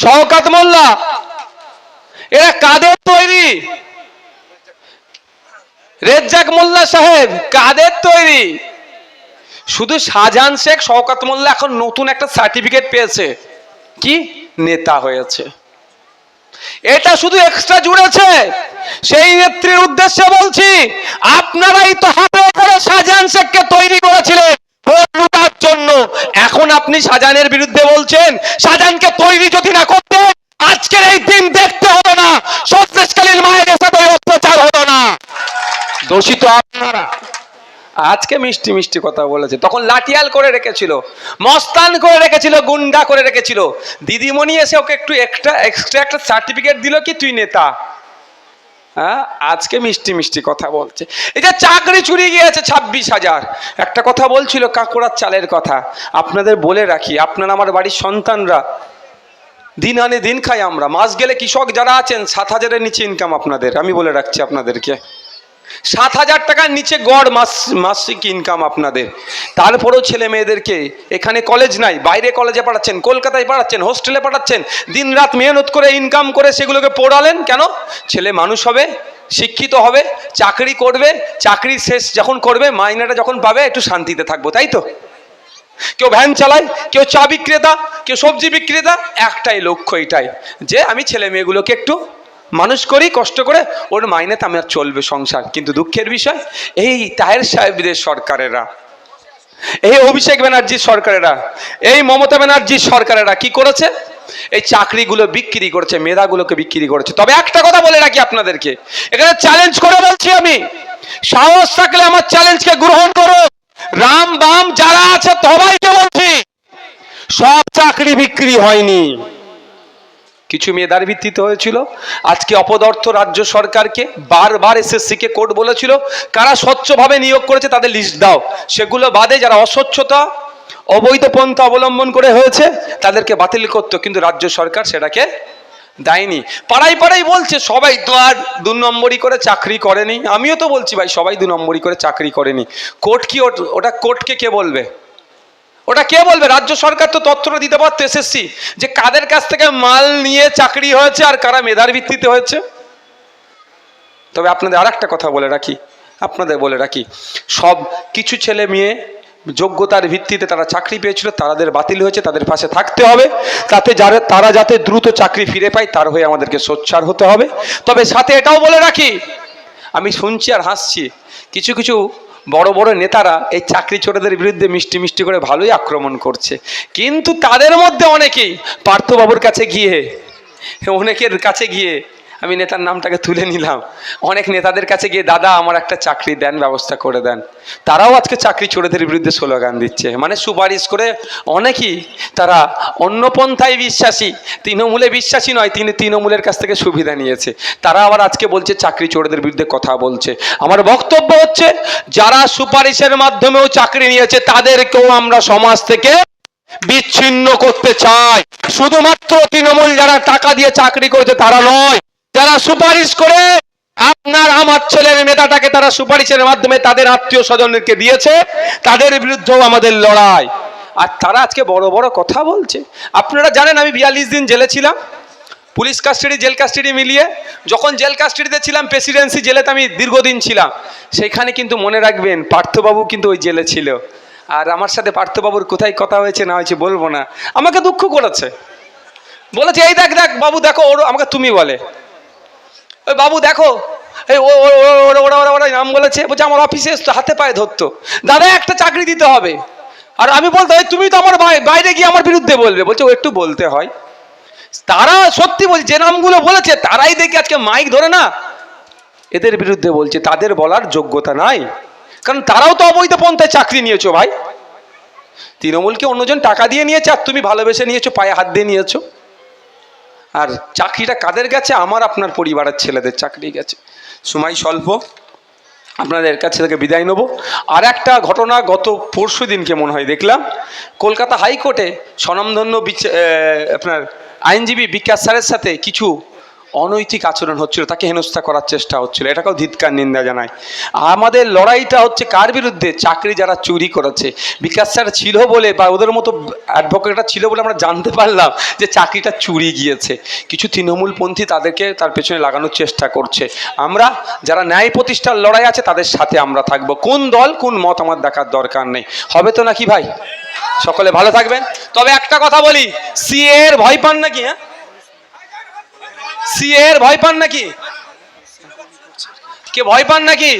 শওকাত মোল্লা, এরা কাদের তৈরি? রেজ্জাক মোল্লা সাহেব, কাদের তৈরি? শুধু শাহজাহান শেখ, শওকাত মোল্লা এখন নতুন একটা সার্টিফিকেট পেয়েছে। কি? নেতা হয়েছে। এটা শুধু এক্সট্রা জুড়েছে। সেই নেত্রীর উদ্দেশ্যে বলছি, আপনারাই তো হাতে করে শাহজাহান শেখকে তৈরি করেছিলেন। লুটার জন্য এখন আপনি শাহজাহানের বিরুদ্ধে বলছেন শাহজাহানকে তৈরি যদি না করতে আজকের এই দিন দেখতে হতো না সন্ত্রাসকালীন মায়ের সাথে অত্যাচার হতো না। দোষী তো আপনারা। আজকে মিষ্টি মিষ্টি কথা বলেছে। তখন লাঠিয়াল করে রেখেছিল, মস্তান করে রেখেছিল, গুন্ডা করে রেখেছিল। দিদিমণি এসে ওকে একটু একটা এক্সট্রা একটা সার্টিফিকেট দিল কি তুই নেতা? হ্যাঁ? আজকে মিষ্টি মিষ্টি কথা বলছে। এটা চাকরি চুরি গিয়েছে ছাব্বিশ হাজার। একটা কথা বলছিল কাঁকড়ার চালের কথা। আপনাদের বলে রাখি, আপনারা আমার বাড়ির সন্তানরা। দিন আনে দিন খাই আমরা। মাস গেলে কৃষক যারা আছেন, সাত হাজারের নিচে ইনকাম আপনাদের। আমি বলে রাখছি আপনাদেরকে। সাত হাজার টাকার নিচে গড় মাস, মাসিক ইনকাম আপনাদের। তারপরেও ছেলে মেয়েদেরকে এখানে কলেজ নাই, বাইরে কলেজে পাঠাচ্ছেন, কলকাতায় পাঠাচ্ছেন হোস্টেলে পাঠাচ্ছেন দিন রাত মেহনত করে ইনকাম করে সেগুলোকে পড়ালেন, কেন? ছেলে মানুষ হবে, শিক্ষিত হবে, চাকরি করবে, চাকরি শেষ যখন করবে, মাইনেটা যখন পাবে, একটু শান্তিতে থাকব, তাই তো? কেউ ভ্যান চালায়, কেউ চা বিক্রেতা, কেউ সবজি বিক্রেতা, একটাই লক্ষ্য এটাই, যে আমি ছেলে মেয়েগুলোকে একটু মানুষ করি কষ্ট করে, ওর মাইনে মাইনেতে আমার চলবে সংসার। কিন্তু দুঃখের বিষয়, এই তাহের সাহেবদের সরকারেরা, এই অভিষেক ব্যানার্জির সরকারেরা, এই মমতা ব্যানার্জির সরকারেরা কি করেছে? এই চাকরিগুলো বিক্রি করেছে, মেধাগুলোকে বিক্রি করেছে। তবে একটা কথা বলে রাখি আপনাদেরকে, এখানে চ্যালেঞ্জ করে বলছি আমি, সাহস থাকলে আমার চ্যালেঞ্জকে গ্রহণ করো। রাম বাম যারা আছে সবাইকে বলছি, সব চাকরি বিক্রি হয়নি। কিছু মেধার ভিত্তিতে হয়েছিল। আজকে অপদর্থ রাজ্য সরকারকে বারবার এসএসসিকে কোর্ট বলেছিল, কারা স্বচ্ছভাবে নিয়োগ করেছে তাদের লিস্ট দাও। সেগুলো বাদে যারা অস্বচ্ছতা, অবৈধ পন্থা অবলম্বন করে হয়েছে, তাদেরকে বাতিল করতো, কিন্তু রাজ্য সরকার সেটাকে দেয়নি। পাড়াই পাড়াই বলছে, সবাই তো আর দু নম্বরই করে চাকরি করেনি। আমিও তো বলছি, ভাই, সবাই দু নম্বরই করে চাকরি করেনি। কোর্ট কি ওটা কোর্টকে কে বলবে? ওটা কে বলবে? রাজ্য সরকার তো তথ্যটা দিতে পারতো এসএসসি যে কাদের কাছ থেকে মাল নিয়ে চাকরি হয়েছে আর কারা মেধার ভিত্তিতে হয়েছে? তবে আপনাদের আর একটা কথা বলে রাখি, আপনাদের বলে রাখি, সব কিছু ছেলে মেয়ে যোগ্যতার ভিত্তিতে তারা চাকরি পেয়েছিল তাদের বাতিল হয়েছে, তাদের পাশে থাকতে হবে, তাতে যারা, তারা যাতে দ্রুত চাকরি ফিরে পায়, তার হয়ে আমাদেরকে সোচ্চার হতে হবে। তবে সাথে এটাও বলে রাখি, আমি শুনছি আর হাসছি, কিছু কিছু বড় বড় নেতারা এই চাকরি চোরেদের বিরুদ্ধে মিষ্টি মিষ্টি করে ভালোই আক্রমণ করছে। কিন্তু তাদের মধ্যে অনেকেই পার্থবাবুর কাছে গিয়ে, অনেকের কাছে গিয়ে আমি নেতার নামটাকে তুলে নিলাম। অনেক নেতাদের কাছে গিয়ে, দাদা, আমার একটা চাকরি দেন, ব্যবস্থা করে দেন। তারাও আজকে চাকরি চোরেদের বিরুদ্ধে স্লোগান দিচ্ছে। মানে সুপারিশ করে অনেকেই তারা অন্য পন্থায় বিশ্বাসী, তৃণমূলে বিশ্বাসী নয়, তিনি তৃণমূলের কাছ থেকে সুবিধা নিয়েছে। তারা আবার আজকে বলছে, চাকরি চোরেদের বিরুদ্ধে কথা বলছে। আমার বক্তব্য হচ্ছে, যারা সুপারিশের মাধ্যমেও চাকরি নিয়েছে, তাদেরকেও আমরা সমাজ থেকে বিচ্ছিন্ন করতে চাই। শুধুমাত্র তৃণমূল যারা টাকা দিয়ে চাকরি করেছে, তারা নয় যারা সুপারিশ করে আপনার, আমার ছেলের নেতাটাকে তারা সুপারিশের মাধ্যমে তাদের আত্মীয় স্বজনদেরকে দিয়েছে, তাদের বিরুদ্ধেও আমাদের লড়াই। আর তারা আজকে বড় বড় কথা বলছে। আপনারা জানেন, আমি বিয়াল্লিশ দিন জেলে ছিলাম। পুলিশ কাস্টাডি, জেল কাস্টাডি মিলিয়ে যখন জেল কাস্টাডিতে ছিলাম, প্রেসিডেন্সি জেলেতে আমি দীর্ঘদিন ছিলাম। সেখানে কিন্তু মনে রাখবেন, পার্থবাবু কিন্তু ওই জেলে ছিল। আর আমার সাথে পার্থবাবুর কোথায় কথা হয়েছে, না হয়েছে বলব না। আমাকে দুঃখ করেছে। বলেছে, এই দেখ দেখ, বাবু, দেখো, ওর আমাকে তুমি বলে। ওই বাবু দেখো। ওরা ওরা নাম বলেছে, বলছে আমার অফিসে হাতে পায়ে ধরতো। দাদা, একটা চাকরি দিতে হবে। আর আমি বলতো, "এই তুমি তো আমার বাই- বাইরে গিয়ে আমার বিরুদ্ধে বলবে। বলছে, ও একটু বলতে হয়। তারা সত্যি বলছে, যে নামগুলো বলেছে, তারাই দেখি আজকে মাইক ধরে না। এদের বিরুদ্ধে বলছে, তাদের বলার যোগ্যতা নাই। কারণ তারাও তো অবৈধ পন্থায় চাকরি নিয়েছো ভাই। তৃণমূলকে অন্যজন টাকা দিয়ে নিয়েছে, আর তুমি ভালোবেসে নিয়েছো, পায়ে হাত দিয়ে নিয়েছো। আর চাকরিটা কাদের গেছে? আমার আপনার পরিবারের ছেলেদের চাকরি গেছে। সময় স্বল্প, আপনাদের কাছে থেকে বিদায় নেব। আর একটা ঘটনা গত পরশু দিনকে মনে হয় দেখলাম। কলকাতা হাইকোর্টে স্বনামধন্য আপনার আইনজীবী বিকাশ স্যারের সাথে কিছু অনৈতিক আচরণ হচ্ছিল, তাকে হেনস্থা করার চেষ্টা হচ্ছিল। এটাকেও ধিৎকার নিন্দা জানায়। আমাদের লড়াইটা হচ্ছে কার বিরুদ্ধে? চাকরি যারা চুরি করেছে। বিকাশ স্যার ছিল বলে বা ওদের মতো অ্যাডভোকেটরা ছিল বলে আমরা জানতে পারলাম যে চাকরিটা চুরি গিয়েছে। কিছু তৃণমূলপন্থী তাদেরকে তার পেছনে লাগানোর চেষ্টা করছে। আমরা যারা ন্যায় প্রতিষ্ঠার লড়াই আছে, তাদের সাথে আমরা থাকব। কোন দল, কোন মত আমার দেখার দরকার নেই। হবে তো নাকি ভাই? সকলে ভালো থাকবেন। তবে একটা কথা বলি সিএ এর ভয় পান নাকি হ্যাঁ? সিএ এর ভয় পান নাকি? কে ভয় পান নাকি?